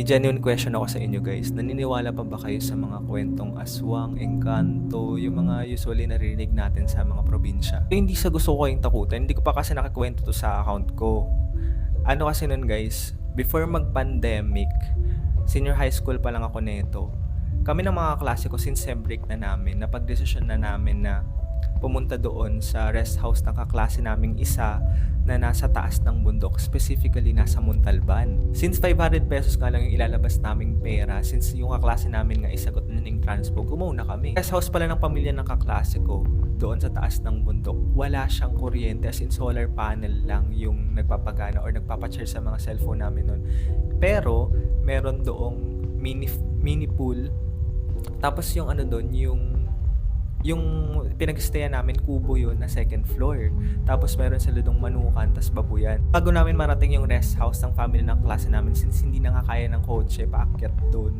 May genuine question ako sa inyo guys. Naniniwala pa ba kayo sa mga kwentong aswang, engkanto, yung mga usually naririnig natin sa mga probinsya? Hindi sa gusto ko kayong takutan, hindi ko pa kasi nakakwento to sa account ko. Ano kasi nun guys, before mag-pandemic, senior high school pa lang ako neto. Kami ng mga klase ko since sem break na namin, napag-desisyon na namin na pumunta doon sa rest house ng kaklase naming isa na nasa taas ng bundok, specifically nasa Montalban. Since 500 pesos nga lang yung ilalabas naming pera, since yung kaklase namin nga isagot ng transpo, gumauna kami. Rest house pala ng pamilya ng kaklase ko, doon sa taas ng bundok, wala siyang kuryente as in solar panel lang yung nagpapagana or nagpapacharge sa mga cellphone namin noon. Pero, meron doong mini, mini pool tapos yung ano doon, yung yung pinag-stayan namin, kubo yun na second floor. Tapos meron sila dong manukan, tas babuyan. Bago namin marating yung rest house ng family ng klase namin, since hindi na nga kaya ng kotse paakyat doon,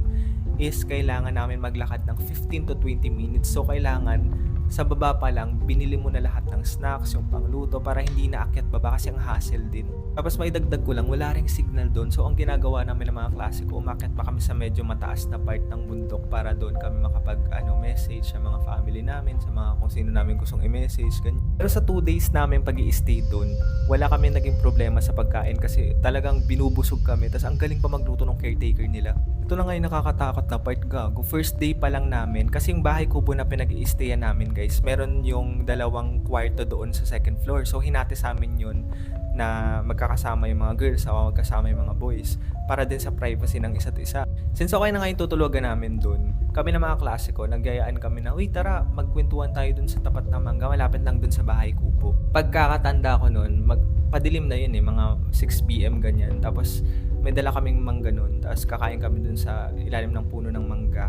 is kailangan namin maglakad ng 15 to 20 minutes. So kailangan sa baba pa lang, binili mo na lahat ng snacks, yung pangluto, para hindi na akyat baba kasi ang hassle din. Tapos may dagdag ko lang, wala ring signal doon. So ang ginagawa namin ng mga klase ko, umakyat pa kami sa medyo mataas na part ng bundok para doon kami makapag ano, message sa mga family namin, sa mga kung sino namin gustong i-message, ganyan. Pero sa 2 days namin pag stay doon, wala kami naging problema sa pagkain kasi talagang binubusog kami. Tapos ang galing pa magluto ng caretaker nila. Ito na nga nakakatakot na part gago. First day pa lang namin, kasi yung bahay kubo na pinag i namin guys, meron yung dalawang kwarto doon sa second floor. So hinati sa amin yun na magkakasama yung mga girls o magkasama yung mga boys para din sa privacy ng isa't isa. Since okay na nga yung tutulugan namin doon, kami na mga klase ko, nagyayaan kami na, uy tara, magkwentuhan tayo doon sa tapat ng mangga, malapit lang doon sa bahay kubo. Pagkakatanda ko noon, magpadilim na yun eh, mga 6pm ganyan. Tapos may dala kaming mangga noon, tapos kakain kami doon sa ilalim ng puno ng mangga.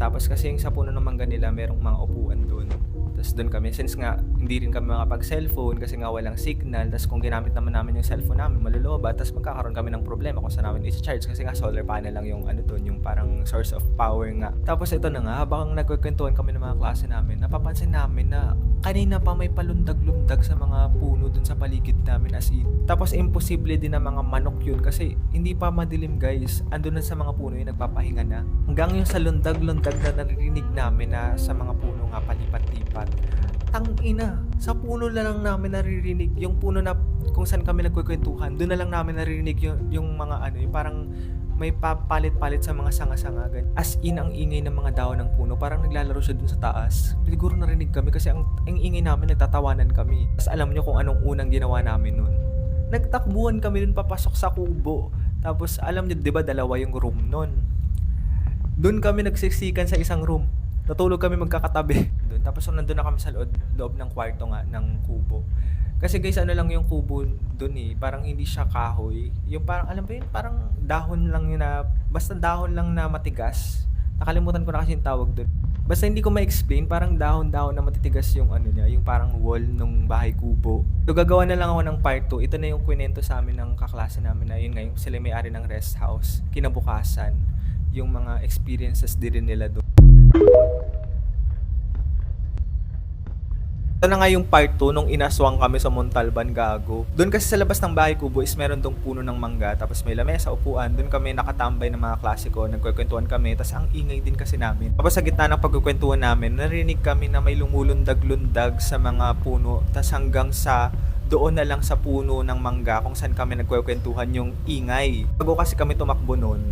Tapos kasi yung sa puno ng mangga nila, merong mga upuan doon. Tapos doon kami, since nga hindi rin kami makapag-cellphone kasi nga walang signal, tapos kung ginamit naman namin yung cellphone namin, maluloba, tapos magkakaroon kami ng problema kung saan namin i-charge kasi nga solar panel lang yung ano doon, yung parang source of power nga. Tapos ito na nga, habang nagkukwentuhan kami ng mga klase namin, napapansin namin na kanina pa may palundag-lundag sa mga puno doon sa paligid namin as in. Tapos imposible din na mga manok yun kasi hindi pa madilim guys. Andun na sa mga puno yung nagpapahinga na. Hanggang yung sa lundag-lundag na naririnig namin na sa mga puno nga palipat-lipat. Tang ina, sa puno na lang namin naririnig yung puno na kung saan kami nagkukwentuhan. Doon na lang namin naririnig yung, yung mga ano, yung parang may papalit-palit sa mga sanga-sanga. As in, ang ingay ng mga dahon ng puno. Parang naglalaro siya dun sa taas. Siguro narinig kami kasi ang, ang ingay namin, nagtatawanan kami. Tapos alam nyo kung anong unang ginawa namin nun. Nagtakbuhan kami dun papasok sa kubo. Tapos alam nyo, di ba dalawa yung room nun? Doon kami nagsiksikan sa isang room. Natulog kami magkakatabi. Doon. Tapos so, nandun na kami sa loob, loob ng kwarto nga ng kubo. Kasi guys, ano lang yung kubo doon eh, parang hindi siya kahoy. Yung parang, alam ba yun, parang dahon lang yun na, basta dahon lang na matigas. Nakalimutan ko na kasi yung tawag doon. Basta hindi ko ma-explain, parang dahon-dahon na matitigas yung ano niya, yung parang wall ng bahay kubo. So gagawa na lang ako ng part 2. Ito na yung kwento sa amin ng kaklase namin na yun nga, yung sila may-ari ng rest house. Kinabukasan, yung mga experiences din nila doon. Ito na nga yung part 2 nung inaswang kami sa Montalban Gago. Doon kasi sa labas ng bahay kubo is meron dong puno ng mangga tapos may lamesa, upuan. Doon kami nakatambay ng mga klasiko, nagkukwentuhan kami. Tapos ang ingay din kasi namin. Tapos sa gitna ng pagkukwentuhan namin, narinig kami na may lumulundag-lundag sa mga puno. Tapos hanggang sa doon na lang sa puno ng mangga kung saan kami nagkukwentuhan yung ingay. Bago kasi kami tumakbo noon,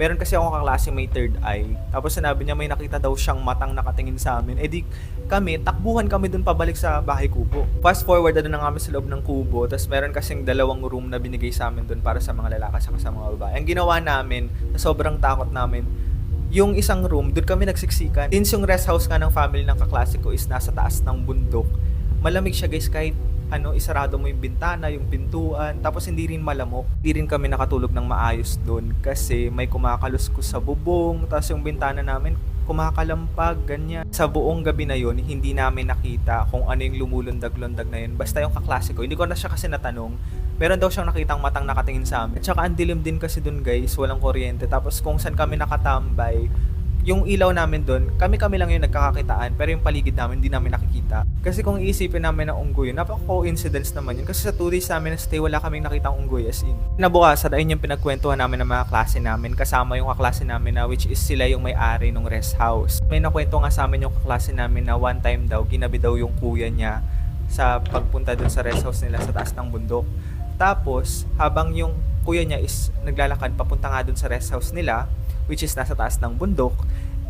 meron kasi ako kaklase may third eye. Tapos sinabi niya may nakita daw siyang matang nakatingin sa amin. Eh di kami, takbuhan kami dun pabalik sa bahay kubo. Fast forward na na kami sa loob ng kubo. Tapos meron kasing dalawang room na binigay sa amin dun para sa mga lalaki at sa mga babae. Ang ginawa namin, na sobrang takot namin, yung isang room, dun kami nagsiksikan. Since yung rest house nga ng family ng kaklase ko is nasa taas ng bundok, malamig siya guys kahit ano, isarado mo yung bintana, yung pintuan, tapos hindi rin malamok. Hindi rin kami nakatulog ng maayos doon kasi may kumakaluskos sa bubong, tapos yung bintana namin kumakalampag, ganyan. Sa buong gabi na yun, hindi namin nakita kung ano yung lumulundag-lundag na yun. Basta yung kaklase ko, hindi ko na siya kasi natanong, meron daw siyang nakitang matang nakatingin sa amin. At saka ang dilim din kasi dun guys, walang kuryente. Tapos kung saan kami nakatambay, yung ilaw namin doon, kami-kami lang yung nagkakakitaan, pero yung paligid namin, hindi namin nakikita. Kasi kung iisipin namin na unggoy, napaka-coincidence naman yun. Kasi sa two days namin na stay, wala kaming nakitang unggoy as in. Nabukasan, ayun yung pinagkwentuhan namin ng mga klase namin, kasama yung kaklase namin na which is sila yung may-ari ng rest house. May nakwento nga sa amin yung kaklase namin na one time daw, ginabi daw yung kuya niya sa pagpunta dun sa rest house nila sa taas ng bundok. Tapos, habang yung kuya niya is naglalakad papunta nga dun sa rest house nila, which is nasa taas ng bundok,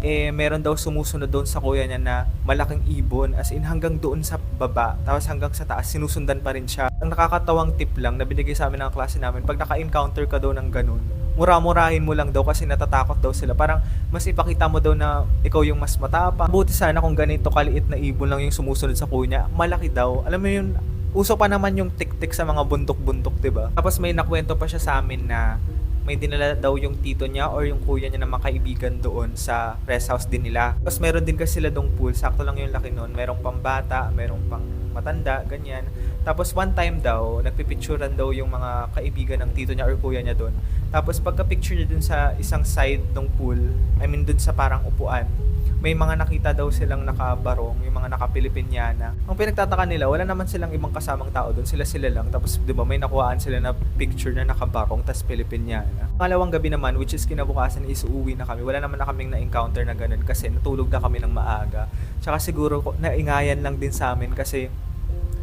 eh meron daw sumusunod doon sa kuya niya na malaking ibon as in hanggang doon sa baba tapos hanggang sa taas sinusundan pa rin siya. Ang nakakatawang tip lang na binigay sa amin ng klase namin pag naka-encounter ka daw ng ganun mura-murahin mo lang daw kasi natatakot daw sila. Parang mas ipakita mo daw na ikaw yung mas matapang. Buti sana kung ganito kaliit na ibon lang yung sumusunod sa kuya malaki daw. Alam mo yun uso pa naman yung tik-tik sa mga bundok-bundok 'di ba? Tapos may nakwento pa siya sa amin na may dinala daw yung tito niya or yung kuya niya na mga kaibigan doon sa rest house din nila. Tapos meron din kasi sila dong pool, sakto lang yung laki noon. Merong pang bata, merong pang matanda, ganyan. Tapos one time daw, nagpipicturean daw yung mga kaibigan ng tito niya or kuya niya doon. Tapos pagka-picture niya dun sa isang side ng pool, I mean dun sa parang upuan, may mga nakita daw silang nakabarong, yung mga naka-Pilipinyana. Ang pinagtataka nila, wala naman silang ibang kasamang tao doon, sila-sila lang. Tapos, di ba, may nakuhaan sila na picture na nakabarong, tas Pilipinyana. Pangalawang gabi naman, which is kinabukasan is uuwi na kami. Wala naman na kaming na-encounter na ganun kasi natulog na kami ng maaga. Tsaka siguro, naingayan lang din sa amin kasi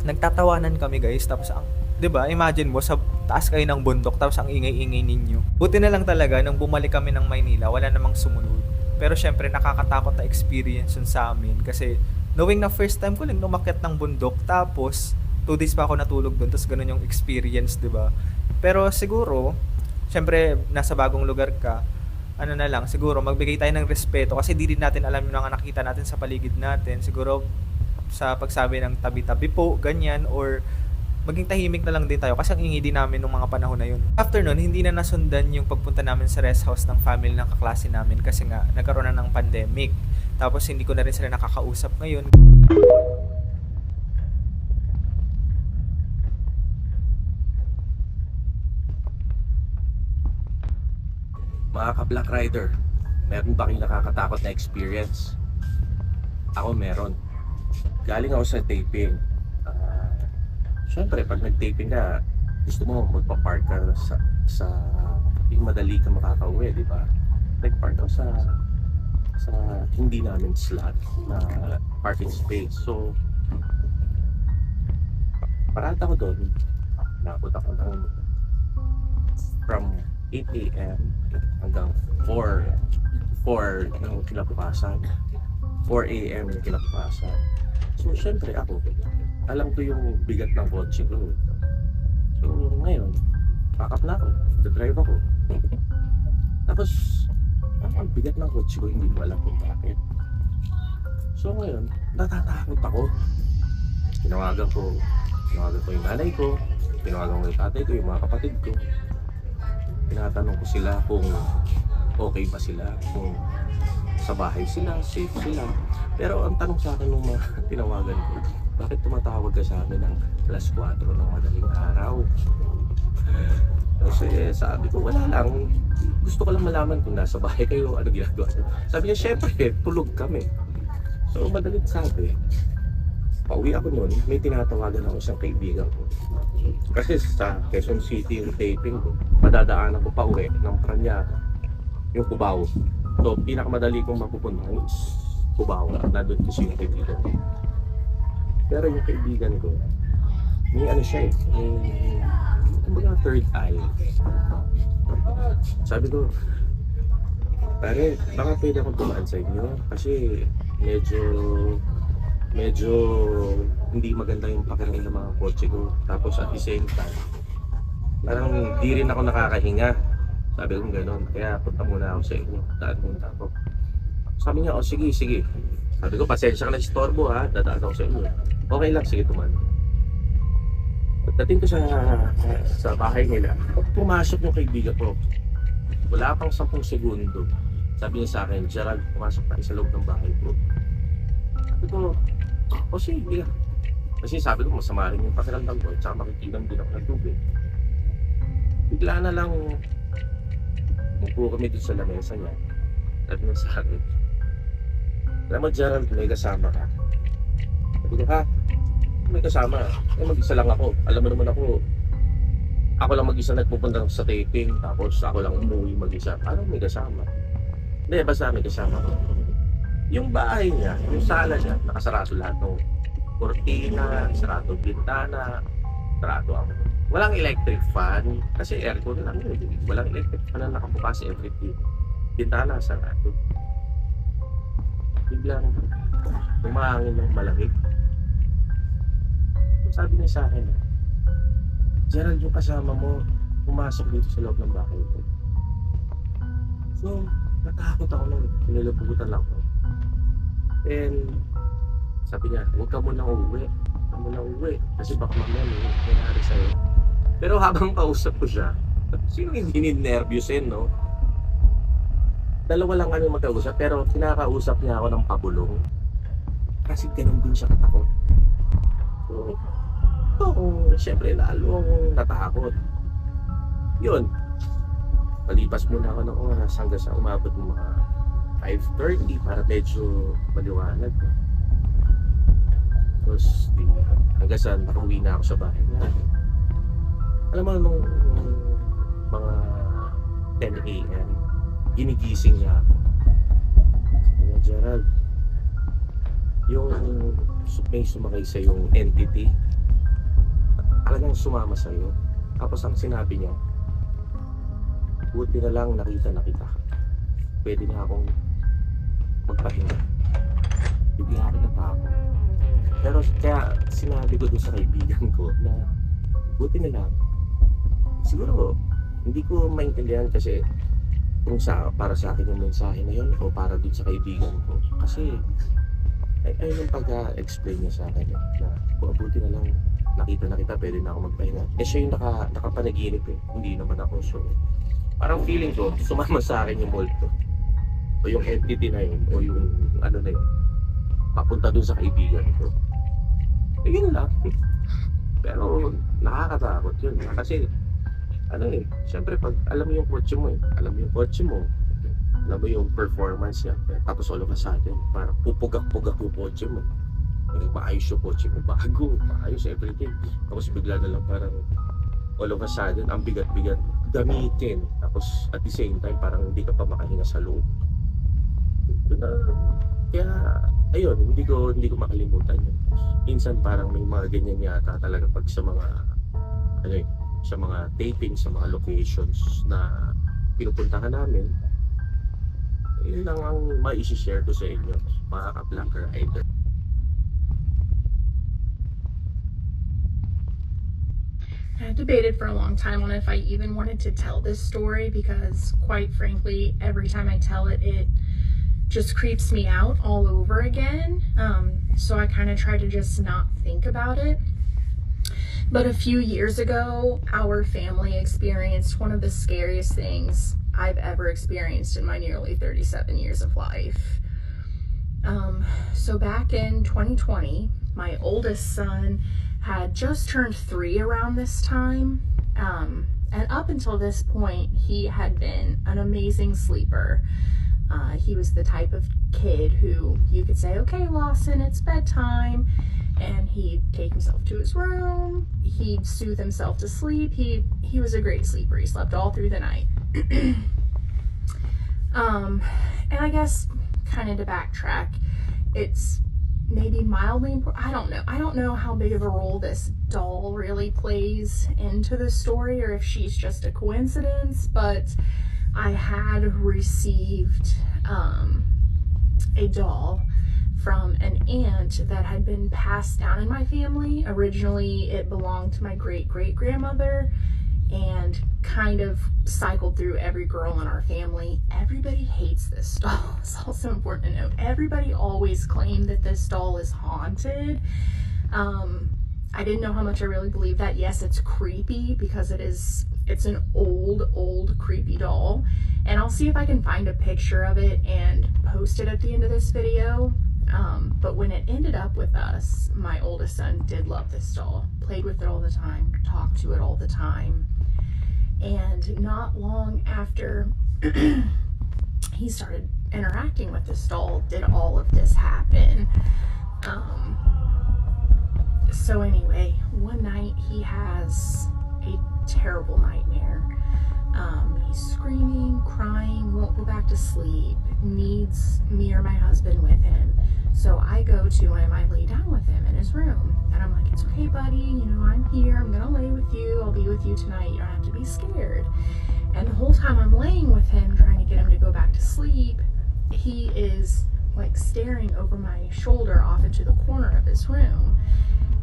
nagtatawanan kami guys. Tapos, ang 'di ba? Imagine mo sa taas kayo ng bundok tapos ang ingay-ingay ninyo. Buti na lang talaga nang bumalik kami ng Maynila, wala namang sumunod. Pero syempre nakakatakot na experience yun sa amin kasi knowing na first time ko lang umakyat ng bundok tapos two days pa ako natulog doon tapos ganun yung experience, 'di ba? Pero siguro, syempre nasa bagong lugar ka, ano na lang, siguro magbigay tayo ng respeto kasi di din natin alam yung mga nakita natin sa paligid natin. Siguro sa pagsabi ng tabi-tabi po, ganyan, or maging tahimik na lang din tayo kasi ang ingi din namin nung mga panahon na yun. After nun, hindi na nasundan yung pagpunta namin sa rest house ng family ng kaklase namin kasi nga nagkaroon na ng pandemic. Tapos hindi ko na rin sila nakakausap ngayon. Mga ka-Black Rider, meron ba kayong nakakatakot na experience? Ako meron. Galing ako sa taping. Ah, Siyempre, pag nag-taping ka, gusto mo magpa-park ka sa, sa yung madali ka makakauwi, di ba? Nag-park ako sa sa hindi namin slot na parking space. So, parata ko doon. Nakapot ako ng from 8 a.m. hanggang 4 4 ng kinabukasan 4 a.m. ng kinabukasan so syempre ako alam ko yung bigat ng kotse ko. So ngayon pack na ako drive ako. Tapos ang bigat ng kotse ko hindi ko alam kung bakit. So ngayon natatakot ako. Tinawagan ko tinawagan ko yung nanay ko tinawagan ko yung tatay ko yung mga kapatid ko. Tinatanong ko sila kung okay ba sila, kung sa bahay sila, safe sila. Pero ang tanong sa akin nung mga tinawagan ko, bakit tumatawag ka sa amin ng alas 4 ng madaling araw? Kasi sabi ko, wala lang. Gusto ko lang malaman kung nasa bahay kayo, ano ginagawa. niyo." Sabi niya, syempre, tulog kami. So, madalit sabi, pauwi ako noon, may tinatawagan ako sa kaibigan ko. Kasi sa Quezon City yung taping ko, madadaanan ko pa uwi ng Paranaque, yung Cubao. So, pinakamadali kong mapupunta is Cubao. Nandun kasi yung kaibigan ko. Pero yung kaibigan ko, may ano siya eh, may, kumbaga third eye. Sabi ko, pare, baka pwede akong tumaan sa inyo kasi medyo medyo hindi maganda yung pakiramdam ng mga kotse ko. Tapos at the same time, parang di rin ako nakakahinga. Sabi ko gano'n. Kaya punta muna ako sa inyo. Daan muna ako. Sabi niya, oh sige, sige. Sabi ko, pasensya ka na istorbo ha. Dadaan ako sa inyo. Okay lang, sige tuman. Pagdating ko sa sa bahay nila, pumasok yung kaibigan ko, wala pang 10 segundo. Sabi niya sa akin, Gerald, pumasok tayo sa loob ng bahay ko. Sabi ko, o sige. Kasi sabi ko, masama rin yung pakiramdam ko, tsaka makikilang din ako ng tubig. bigla na lang umupo kami dun sa lamesa niya. Sabi niya sa akin, alam mo, Gerald, may kasama ka. Sabi ko, ha? May kasama. Eh, mag-isa lang ako. Alam mo naman ako, ako lang mag-isa nagpupunta sa taping, tapos ako lang umuwi mag-isa. Paano may kasama? Hindi, basta may kasama ko. Yung bahay niya, yung sala niya, nakasarado lahat ng kortina, sarado bintana, sarado ako. Walang electric fan, kasi aircon lang yun. Walang electric fan na nakabukas everything. Bintana, sarado. Biglang umahangin ng malamig. Sabi niya sa akin, Gerald, yung kasama mo, pumasok dito sa loob ng bahay ko. So, natakot ako nun. Pinilapugutan lang ako. And, sabi niya, huwag ka muna uuwi. Huwag ka muna uuwi. Kasi baka mamaya may nangyari sa'yo. Pero habang kausap ko siya, sino hindi ninervyusin, no? Dalawa lang kami magkausap, pero kinakausap niya ako ng pabulong. Kasi ganun din siya katakot. So, ako, syempre, lalo akong natakot. Yun. Palipas muna ako ng oras hanggang sa umabot ng mga 5.30 para medyo maliwanag. Tapos, di, hanggang sa nakauwi na ako sa bahay namin. Alam mo, nung mga 10 a.m., ginigising niya ako. Niya, Gerald, yung may sumakay sa yung entity, talagang sumama sa iyo. Tapos ang sinabi niya, buti na lang nakita na kita. Pwede na akong magpahinga. Bigla ako natakot. Pero kaya sinabi ko dun sa kaibigan ko na buti na lang. Siguro, hindi ko maintindihan kasi kung sa para sa akin yung mensahe na yun o para dun sa kaibigan ko. Kasi ay, ayun yung pag-explain niya sa akin eh, na kung buti na lang nakita na kita, pwede na ako magpahinga. Eh siya yung naka, nakapanaginip eh, hindi naman ako. So, parang feeling ko, sumama sa akin yung multo. O yung entity na yun, o yung ano na yun, papunta dun sa kaibigan ko. Eh, yun lang. Pero nakakatakot yun. Kasi, ano eh, syempre pag alam mo yung kotse mo eh, alam mo yung kotse mo, alam mo yung performance niya, eh, tapos all of a sudden, parang pupugak-pugak yung kotse mo. Eh, maayos yung kotse mo, bago, maayos everything. Tapos bigla na lang parang all of a sudden, ang bigat-bigat gamitin. Tapos at the same time, parang hindi ka pa makahinga sa loob. Na, kaya, ayun, hindi ko, hindi ko makalimutan yun. Minsan parang may mga ganyan yata talaga pag sa mga, ano eh, sa mga taping, sa mga locations na pinupuntahan namin, yun lang ang ma-share ko sa inyo, mga ka-black rider. I debated for a long time on if I even wanted to tell this story because, quite frankly, every time I tell it, it just creeps me out all over again. Um, so I kind of try to just not think about it. But a few years ago, our family experienced one of the scariest things I've ever experienced in my nearly 37 years of life. Um, so back in 2020, my oldest son had just turned three around this time. Um, and up until this point, he had been an amazing sleeper. Uh, he was the type of kid who you could say, okay, Lawson, it's bedtime. And he'd take himself to his room. He'd soothe himself to sleep. He, he was a great sleeper. He slept all through the night. um, and I guess, kind of to backtrack, it's maybe mildly important. I don't know. I don't know how big of a role this doll really plays into the story or if she's just a coincidence, but I had received um, a doll from an aunt that had been passed down in my family. Originally, it belonged to my great great grandmother and kind of cycled through every girl in our family. Everybody hates this doll. It's also important to note. Everybody always claimed that this doll is haunted. Um, I didn't know how much I really believed that. Yes, it's creepy because it is. It's an old, old creepy doll, and I'll see if I can find a picture of it and post it at the end of this video. Um, but when it ended up with us, my oldest son did love this doll, played with it all the time, talked to it all the time. And not long after he started interacting with this doll, did all of this happen. Um, so, anyway, one night he has a terrible nightmare. Um, he's screaming, crying, won't go back to sleep, needs me or my husband with him. So I go to him, I lay down with him in his room, and I'm like, It's okay, buddy, you know, I'm here, I'm gonna lay with you, I'll be with you tonight, you don't have to be scared. And the whole time I'm laying with him, trying to get him to go back to sleep, he is like staring over my shoulder off into the corner of his room.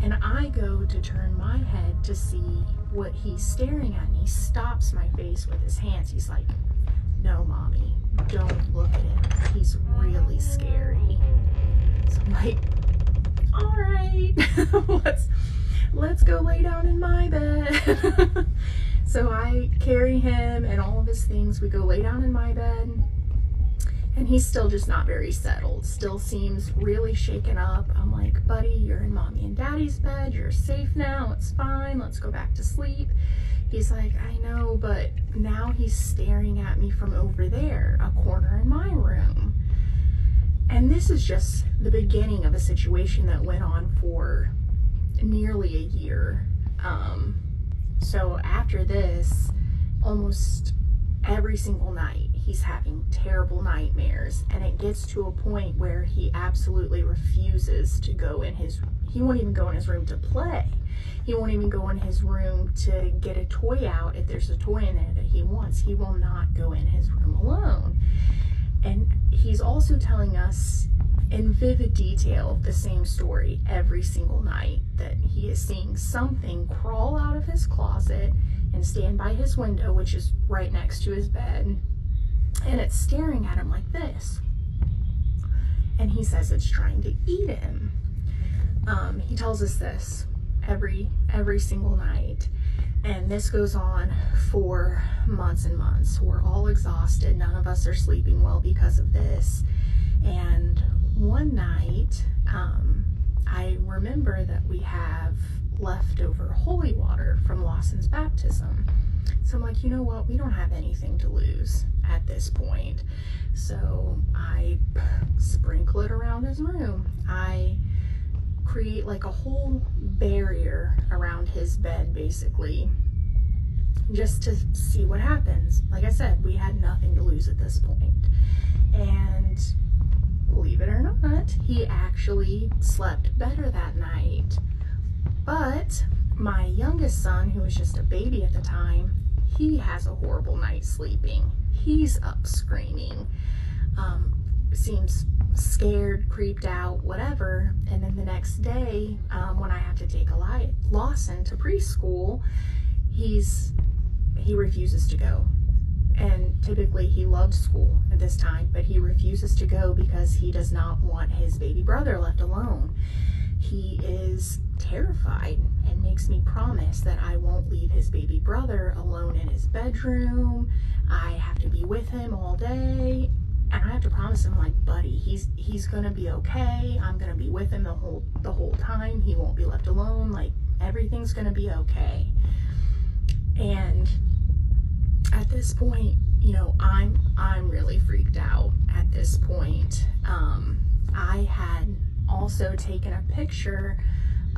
And I go to turn my head to see what he's staring at, and he stops my face with his hands. He's like, No, mommy, don't look at him. He's really scary. So I'm like, All right, let's let's go lay down in my bed. so I carry him and all of his things. We go lay down in my bed and he's still just not very settled. Still seems really shaken up. I'm like, buddy, you're in mommy and daddy's bed. You're safe now. It's fine. Let's go back to sleep. He's like, I know, but now he's staring at me from over there, a corner in my room. And this is just the beginning of a situation that went on for nearly a year. Um, so after this, almost every single night he's having terrible nightmares and it gets to a point where he absolutely refuses to go in his he won't even go in his room to play. He won't even go in his room to get a toy out if there's a toy in there that he wants. He will not go in his room alone. And he's also telling us in vivid detail the same story every single night that he is seeing something crawl out of his closet and stand by his window, which is right next to his bed, and it's staring at him like this. And he says it's trying to eat him. Um, he tells us this every every single night, and this goes on for months and months. We're all exhausted. None of us are sleeping well because of this. And one night, um, I remember that we have leftover holy water from Lawson's baptism. So I'm like, you know what? We don't have anything to lose at this point. So I sprinkle it around his room. I create like a whole barrier around his bed, basically, just to see what happens. Like I said, we had nothing to lose at this point. And believe it or not, he actually slept better that night. But my youngest son, who was just a baby at the time, he has a horrible night sleeping. He's up screaming, um, seems scared, creeped out, whatever. And then the next day, um, when I have to take Lawson to preschool, he's he refuses to go. And typically he loves school at this time, but he refuses to go because he does not want his baby brother left alone. He is terrified and makes me promise that I won't leave his baby brother alone in his bedroom. I have to be with him all day. And I have to promise him like, buddy, he's he's gonna be okay. I'm gonna be with him the whole the whole time. He won't be left alone. Like everything's gonna be okay. And at this point, you know, I'm I'm really freaked out at this point. Um, I had also taken a picture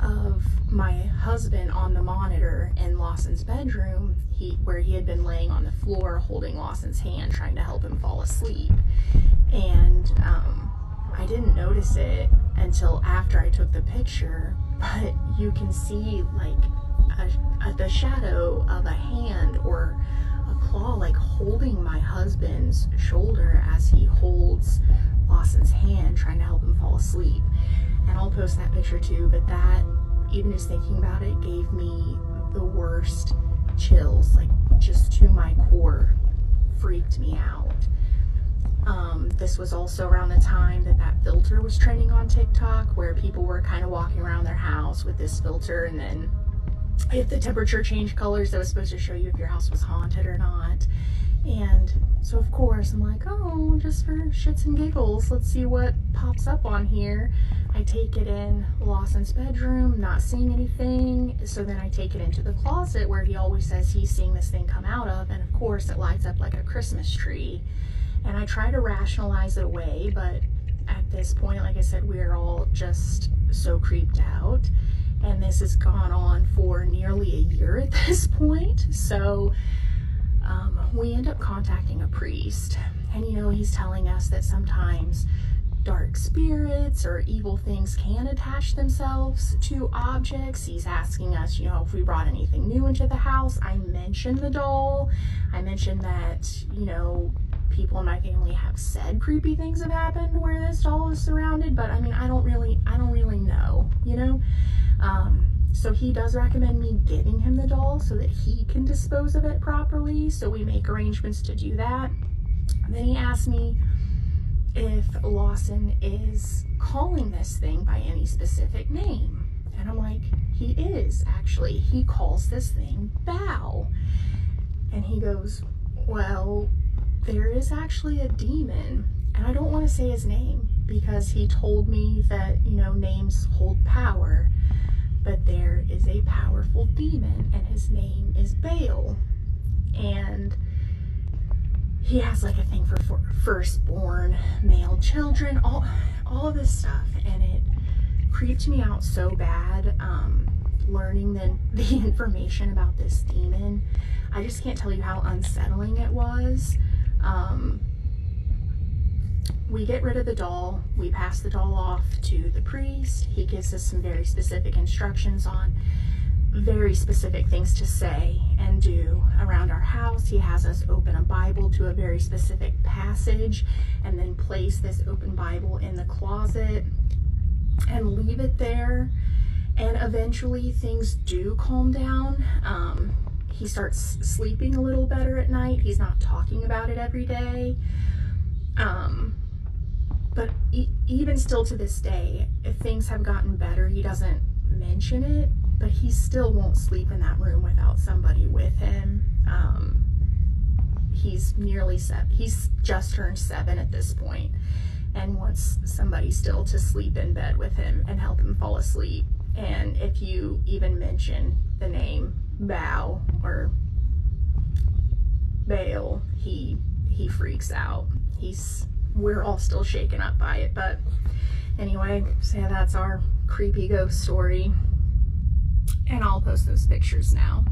of my husband on the monitor in Lawson's bedroom, he where he had been laying on the floor holding Lawson's hand, trying to help him fall asleep. And um, I didn't notice it until after I took the picture, but you can see like a, a, the shadow of a hand or a claw like holding my husband's shoulder as he holds Lawson's hand, trying to help him fall asleep. And I'll post that picture too, but that, even just thinking about it, gave me the worst chills, like just to my core, freaked me out. Um, this was also around the time that that filter was trending on TikTok, where people were kind of walking around their house with this filter, and then if the temperature changed colors, that was supposed to show you if your house was haunted or not. And So of course I'm like, oh, just for shits and giggles, let's see what pops up on here. I take it in Lawson's bedroom, not seeing anything. So then I take it into the closet where he always says he's seeing this thing come out of, and of course it lights up like a Christmas tree. And I try to rationalize it away, but at this point, like I said, we're all just so creeped out. And this has gone on for nearly a year at this point. So um, we end up contacting a priest. And you know, he's telling us that sometimes dark spirits or evil things can attach themselves to objects. He's asking us, you know, if we brought anything new into the house. I mentioned the doll. I mentioned that, you know, people in my family have said creepy things have happened where this doll is surrounded, but I mean, I don't really, I don't really know, you know? Um, so he does recommend me getting him the doll so that he can dispose of it properly. So we make arrangements to do that. And then he asked me if Lawson is calling this thing by any specific name. And I'm like, he is actually. He calls this thing Bow. And he goes, Well, there is actually a demon. And I don't want to say his name because he told me that, you know, names hold power. But there is a powerful demon, and his name is Baal. And he has like a thing for, for firstborn male children, all all of this stuff, and it creeped me out so bad. Um, learning the the information about this demon, I just can't tell you how unsettling it was. Um, we get rid of the doll. We pass the doll off to the priest. He gives us some very specific instructions on very specific things to say and do around house. He has us open a Bible to a very specific passage and then place this open Bible in the closet and leave it there. And eventually things do calm down. Um, he starts sleeping a little better at night. He's not talking about it every day. Um, but e- even still to this day, if things have gotten better, he doesn't mention it, but he still won't sleep in that room without somebody with him. Um, he's nearly seven, he's just turned seven at this point and wants somebody still to sleep in bed with him and help him fall asleep. And if you even mention the name Bow or Baal, he he freaks out. He's we're all still shaken up by it, but anyway, so yeah, that's our creepy ghost story. And I'll post those pictures now.